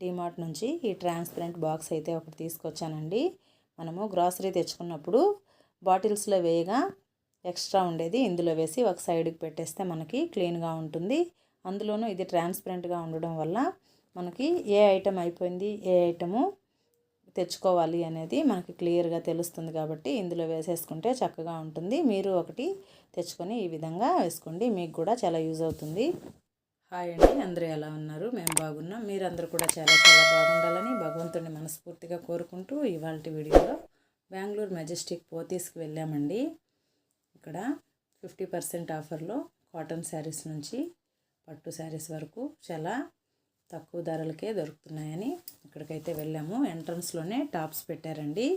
డిమార్ట్ నుంచి ఈ transparent box అయితే ఒకటి తీసుకొచ్చానండి. మనము గ్రాసరీ తెచ్చుకున్నప్పుడు బాటిల్స్లో వేయగా ఎక్స్ట్రా ఉండేది ఇందులో వేసి ఒక సైడ్కి పెట్టేస్తే మనకి క్లీన్గా ఉంటుంది. అందులోనూ ఇది ట్రాన్స్పరెంట్గా ఉండడం వల్ల మనకి ఏ ఐటెం అయిపోయింది ఏ ఐటము తెచ్చుకోవాలి అనేది మనకి క్లియర్గా తెలుస్తుంది కాబట్టి ఇందులో వేసేసుకుంటే చక్కగా ఉంటుంది. మీరు ఒకటి తెచ్చుకొని ఈ విధంగా వేసుకోండి మీకు కూడా చాలా యూజ్ అవుతుంది. హాయ్ అండి అందరూ ఎలా ఉన్నారు? మేము బాగున్నాం. మీరందరూ కూడా చాలా చాలా బాగుండాలని భగవంతుడిని మనస్ఫూర్తిగా కోరుకుంటూ ఇవాళ వీడియోలో బెంగళూరు మెజెస్టిక్ పోతీస్కి వెళ్ళామండి. ఇక్కడ ఫిఫ్టీ పర్సెంట్ ఆఫర్లో కాటన్ శారీస్ నుంచి పట్టు శారీస్ వరకు చాలా తక్కువ ధరలకే దొరుకుతున్నాయని ఇక్కడికైతే వెళ్ళాము. ఎంట్రన్స్లోనే టాప్స్ పెట్టారండి.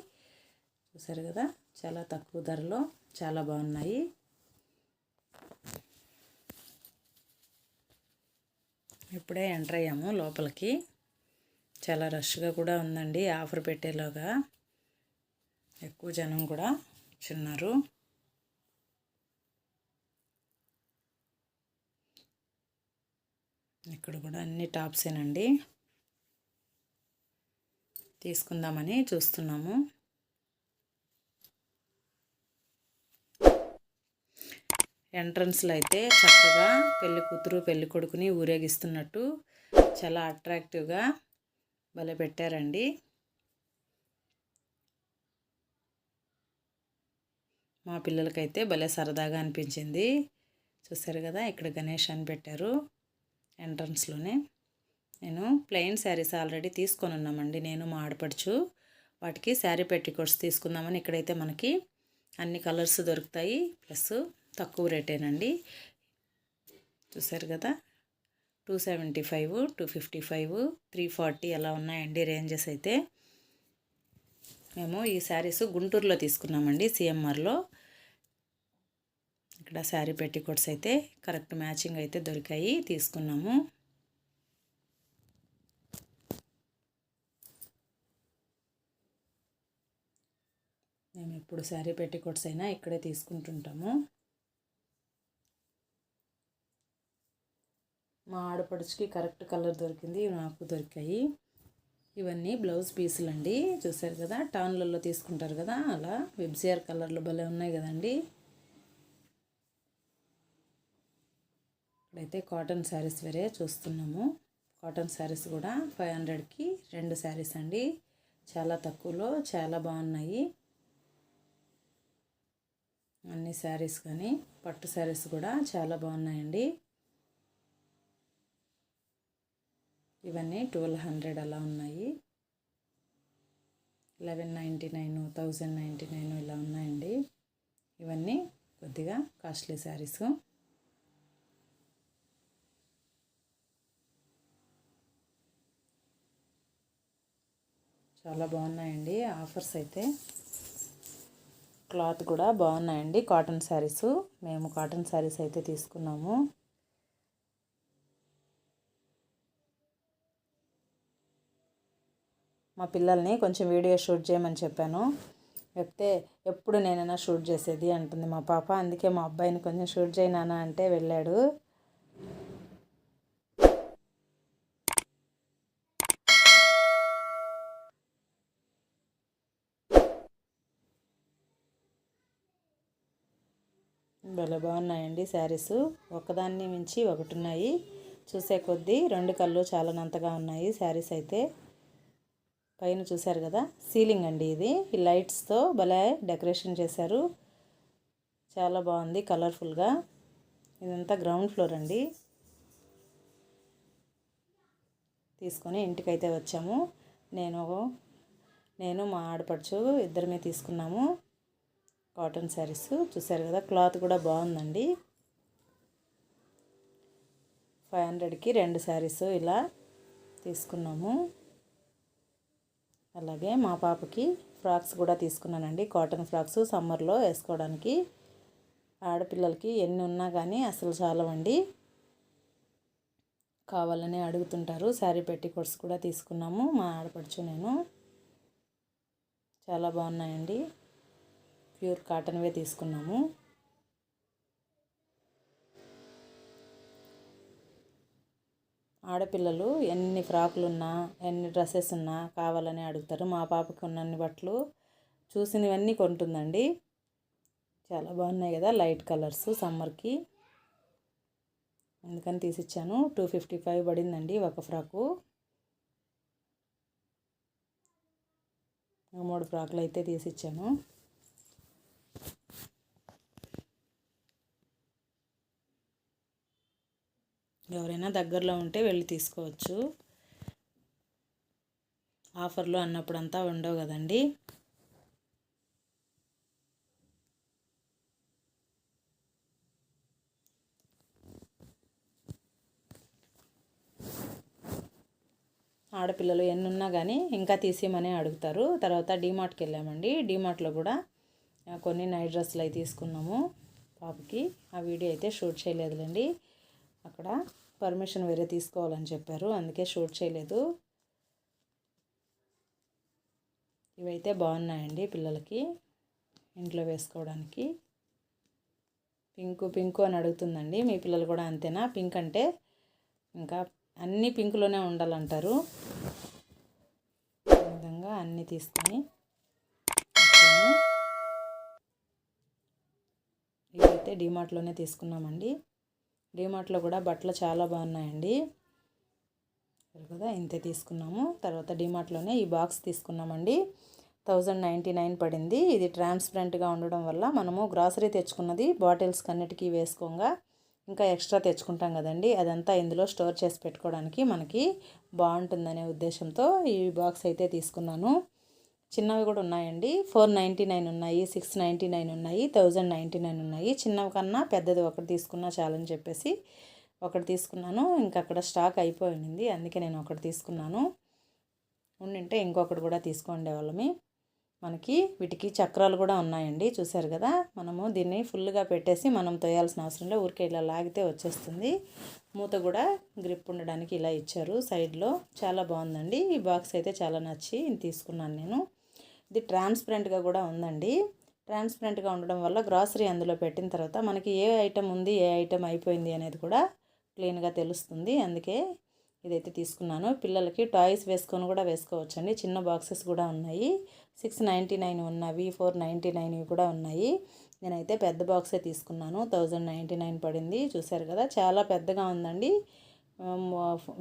చూసారు కదా చాలా తక్కువ ధరలో చాలా బాగున్నాయి. ఇప్పుడే ఎంటర్ అయ్యాము లోపలికి. చాలా రష్గా కూడా ఉందండి ఆఫర్ పెట్టేలోగా. ఎక్కువ జనం కూడా చిన్నారు. ఇక్కడ కూడా అన్ని టాప్సేనండి. తీసుకుందామని చూస్తున్నాము. ఎంట్రన్స్లో అయితే చక్కగా పెళ్ళి కూతురు పెళ్ళి కొడుకుని ఊరేగిస్తున్నట్టు చాలా అట్రాక్టివ్గా భలే పెట్టారండి. మా పిల్లలకైతే భలే సరదాగా అనిపించింది. చూసారు కదా ఇక్కడ గణేష్ అని పెట్టారు ఎంట్రన్స్లోనే. నేను ప్లెయిన్ శారీస్ ఆల్రెడీ తీసుకొని ఉన్నామండి. నేను మా ఆడపడుచు వాటికి శారీ పెట్టికోట్స్ తీసుకుందామని ఇక్కడైతే మనకి అన్ని కలర్స్ దొరుకుతాయి. ప్లస్ తక్కువ రేటేనండి. చూసారు కదా? Two seventy five two fifty five three forty అలా ఉన్నాయండి రేంజెస్ అయితే. మేము ఈ శారీస్ గుంటూరులో తీసుకున్నామండి సిఎంఆర్లో ఇక్కడ శారీ పెట్టికోట్స్ అయితే కరెక్ట్ మ్యాచింగ్ అయితే దొరికాయి తీసుకున్నాము. మేము ఎప్పుడు శారీ పెట్టికోట్స్ అయినా ఇక్కడే తీసుకుంటుంటాము. మా ఆడపడుచుకి కరెక్ట్ కలర్ దొరికింది నాకు దొరికాయి. ఇవన్నీ బ్లౌజ్ పీసులు అండి చూసారు కదా టాన్లలో తీసుకుంటారు కదా అలా వెబ్సిఆర్ కలర్లు భలే ఉన్నాయి కదండి. ఇప్పుడైతే కాటన్ శారీస్ వేరే చూస్తున్నాము. కాటన్ శారీస్ కూడా ఫైవ్ హండ్రెడ్కి రెండు శారీస్ అండి. చాలా తక్కువలో చాలా బాగున్నాయి. అన్ని శారీస్ కానీ పట్టు శారీస్ కూడా చాలా బాగున్నాయండి. ఇవన్నీ ట్వెల్వ్ హండ్రెడ్ అలా ఉన్నాయి. Eleven ninety nine thousand ninety nine ఇలా ఉన్నాయండి. ఇవన్నీ కొద్దిగా కాస్ట్లీ శారీస్. చాలా బాగున్నాయండి. ఆఫర్స్ అయితే క్లాత్ కూడా బాగున్నాయండి. కాటన్ శారీస్. మేము కాటన్ శారీస్ అయితే తీసుకున్నాము. మా పిల్లల్ని కొంచెం వీడియో షూట్ చేయమని చెప్పాను. చెప్తే ఎప్పుడు నేనైనా షూట్ చేసేది అంటుంది మా పాప. అందుకే మా అబ్బాయిని కొంచెం షూట్ చేయనానా అంటే వెళ్ళాడు. భలే బాగున్నాయండి శారీస్. ఒకదాన్ని మించి ఒకటి ఉన్నాయి. చూసే కొద్దీ రెండు కళ్ళు చాలానంతగా ఉన్నాయి శారీస్ అయితే. పైన చూశారు కదా? సీలింగ్ అండి ఇది. ఈ లైట్స్తో భలే డెకరేషన్ చేశారు. చాలా బాగుంది కలర్ఫుల్గా ఇదంతా గ్రౌండ్ ఫ్లోర్ అండి. తీసుకొని ఇంటికైతే వచ్చాము. నేను నేను మా ఆడపడుచు ఇద్దరమే తీసుకున్నాము. కాటన్ శారీస్. చూసారు కదా? క్లాత్ కూడా బాగుందండి. ఫైవ్ హండ్రెడ్కి రెండు శారీస్ ఇలా తీసుకున్నాము. అలాగే మా పాపకి ఫ్రాక్స్ కూడా తీసుకున్నానండి. కాటన్ ఫ్రాక్స్ సమ్మర్లో వేసుకోవడానికి. ఆడపిల్లలకి ఎన్ని ఉన్నా కానీ అసలు చాలవండి. కావాలని అడుగుతుంటారు. శారీ పెట్టికోట్స్ కూడా తీసుకున్నాము. మా ఆడపడుచు నేను. చాలా బాగున్నాయండి. ప్యూర్ కాటన్వే తీసుకున్నాము. ఆడపిల్లలు ఎన్ని ఫ్రాకులు ఉన్నా ఎన్ని డ్రెస్సెస్ ఉన్నా కావాలని అడుగుతారు. మా పాపకి ఉన్నన్ని బట్టలు చూసినవన్నీ కొంటుందండి. చాలా బాగున్నాయి కదా లైట్ కలర్స్ సమ్మర్కి. అందుకని తీసిచ్చాను. టూ ఫిఫ్టీ ఫైవ్ పడిందండి ఒక ఫ్రాకు. మూడు ఫ్రాకులు అయితే తీసిచ్చాను. ఎవరైనా దగ్గరలో ఉంటే వెళ్ళి తీసుకోవచ్చు. ఆఫర్లు అన్నప్పుడంతా ఉండవు కదండి. ఆడపిల్లలు ఎన్నున్నా కానీ ఇంకా తీసేయమనే అడుగుతారు. తర్వాత డీమార్ట్కి వెళ్ళామండి. డీమార్ట్లో కూడా కొన్ని నైట్ డ్రెస్సులు అవి తీసుకున్నాము పాపకి. ఆ వీడియో అయితే షూట్ చేయలేదులేండి. అక్కడ పర్మిషన్ వేరే తీసుకోవాలని చెప్పారు. అందుకే షూట్ చేయలేదు. ఇవైతే బాగున్నాయండి పిల్లలకి ఇంట్లో వేసుకోవడానికి. పింకు పింకు అని అడుగుతుందండి. మీ పిల్లలు కూడా అంతేనా? పింక్ అంటే ఇంకా అన్నీ పింక్లోనే ఉండాలంటారు. ఈ విధంగా అన్నీ తీసుకొని ఇవైతే డిమార్ట్లోనే తీసుకున్నామండి. డిమార్ట్లో కూడా బట్టలు చాలా బాగున్నాయండి. కదా ఇంతే తీసుకున్నాము. తర్వాత డిమార్ట్లోనే ఈ బాక్స్ తీసుకున్నామండి. థౌజండ్ నైంటీ నైన్ పడింది. ఇది ట్రాన్స్పరెంట్గా ఉండడం వల్ల మనము గ్రాసరీ తెచ్చుకున్నది బాటిల్స్ కన్నిటికీ వేసుకోగా ఇంకా ఎక్స్ట్రా తెచ్చుకుంటాం కదండి. అదంతా ఇందులో స్టోర్ చేసి పెట్టుకోవడానికి మనకి బాగుంటుందనే ఉద్దేశంతో ఈ బాక్స్ అయితే తీసుకున్నాను. చిన్నవి కూడా ఉన్నాయండి. ఫోర్ నైంటీ నైన్ ఉన్నాయి సిక్స్ నైంటీ నైన్ ఉన్నాయి థౌజండ్ నైంటీ నైన్ ఉన్నాయి. చిన్నవి కన్నా పెద్దది ఒకటి తీసుకున్నా చాలని చెప్పేసి ఒకటి తీసుకున్నాను. ఇంకా అక్కడ స్టాక్ అయిపోయింది. అందుకే నేను ఒకటి తీసుకున్నాను. ఉండింటే ఇంకొకటి కూడా తీసుకోండి వాళ్ళమి మనకి వీటికి చక్రాలు కూడా ఉన్నాయండి. చూసారు కదా? మనము దీన్ని ఫుల్గా పెట్టేసి మనం తోయాల్సిన అవసరం లేదు. ఊరికే ఇలా లాగితే వచ్చేస్తుంది. మూత కూడా గ్రిప్ ఉండడానికి ఇలా ఇచ్చారు. సైడ్లో చాలా బాగుందండి. ఈ బాక్స్ అయితే చాలా నచ్చి తీసుకున్నాను నేను. ఇది ట్రాన్స్పరెంట్గా కూడా ఉందండి. ట్రాన్స్పరెంట్గా ఉండడం వల్ల గ్రాసరీ అందులో పెట్టిన తర్వాత మనకి ఏ ఐటెం ఉంది ఏ ఐటెం అయిపోయింది అనేది కూడా క్లీన్గా తెలుస్తుంది. అందుకే ఇదైతే తీసుకున్నాను. పిల్లలకి టాయ్స్ వేసుకొని కూడా వేసుకోవచ్చండి. చిన్న బాక్సెస్ కూడా ఉన్నాయి. సిక్స్ నైంటీ నైన్ ఉన్నవి ఫోర్ నైంటీ నైన్ కూడా ఉన్నాయి. నేనైతే పెద్ద బాక్సే తీసుకున్నాను. థౌజండ్ నైంటీ నైన్ పడింది. చూశారు కదా చాలా పెద్దగా ఉందండి.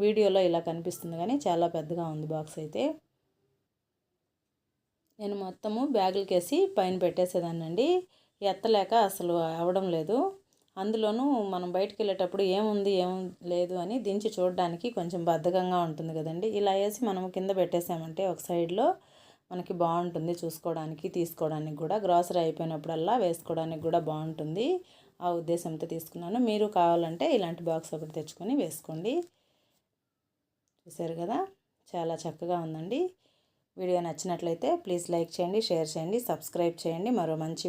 వీడియోలో ఇలా కనిపిస్తుంది కానీ చాలా పెద్దగా ఉంది బాక్స్ అయితే నేను మొత్తము బ్యాగులకి వేసి పైన పెట్టేసేదాన్నండి. ఎత్తలేక అసలు అవడం లేదు. అందులోనూ మనం బయటకు వెళ్ళేటప్పుడు ఏముంది ఏం లేదు అని దించి చూడడానికి కొంచెం బద్ధకంగా ఉంటుంది కదండి. ఇలా వేసి మనం కింద పెట్టేసామంటే ఒక సైడ్లో మనకి బాగుంటుంది చూసుకోవడానికి తీసుకోవడానికి కూడా. గ్రాసరీ అయిపోయినప్పుడల్లా వేసుకోవడానికి కూడా బాగుంటుంది. ఆ ఉద్దేశంతో తీసుకున్నాను. మీరు కావాలంటే ఇలాంటి బాక్స్ ఒకటి తెచ్చుకొని వేసుకోండి. చూసారు కదా? చాలా చక్కగా ఉందండి. వీడియో నచ్చినట్లయితే ప్లీజ్ లైక్ చేయండి షేర్ చేయండి సబ్స్క్రైబ్ చేయండి. మరో మంచి